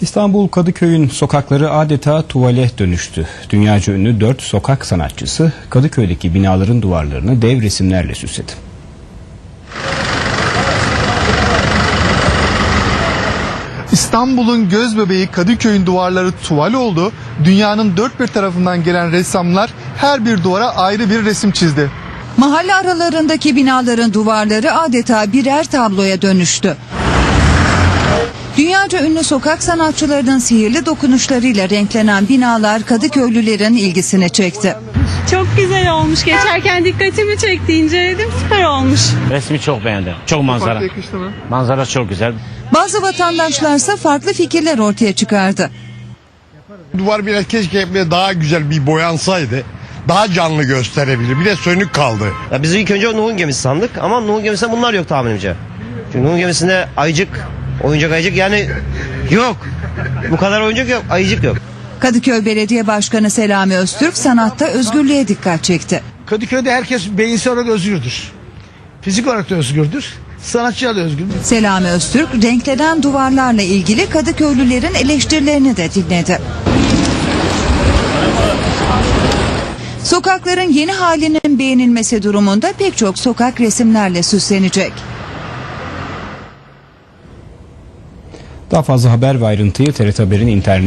İstanbul Kadıköy'ün sokakları adeta tuvale dönüştü. Dünyaca ünlü dört sokak sanatçısı Kadıköy'deki binaların duvarlarını dev resimlerle süsledi. İstanbul'un göz bebeği Kadıköy'ün duvarları tuval oldu. Dünyanın dört bir tarafından gelen ressamlar her bir duvara ayrı bir resim çizdi. Mahalle aralarındaki binaların duvarları adeta birer tabloya dönüştü. Dünyaca ünlü sokak sanatçılarının sihirli dokunuşlarıyla renklenen binalar Kadıköylülerin ilgisini çekti. Çok güzel olmuş. Geçerken dikkatimi çekti. inceledim. Süper olmuş. Resmi çok beğendim. Çok manzara. yakıştı mı? Manzara çok güzel. Bazı vatandaşlarsa farklı fikirler ortaya çıkardı. Duvar biraz keşke daha güzel bir boyansaydı. Daha canlı gösterebilir. Bir de sönük kaldı. Ya biz ilk önce Nuh'un gemisi sandık ama Nuh'un gemisinde bunlar yok tahminimce. Çünkü Nuh'un gemisinde ayıcık, oyuncak ayıcık yani yok. Bu kadar oyuncak yok, ayıcık yok. Kadıköy Belediye Başkanı Selami Öztürk sanatta özgürlüğe dikkat çekti. Kadıköy'de herkes beyinsel olarak özgürdür. Fizik olarak da özgürdür. Sanatçılar da özgürdür. Selami Öztürk renklenen duvarlarla ilgili Kadıköylülerin eleştirilerini de dinledi. Sokakların yeni halinin beğenilmesi durumunda pek çok sokak resimlerle süslenecek. Daha fazla haber ve ayrıntıyı TRT Haber'in internet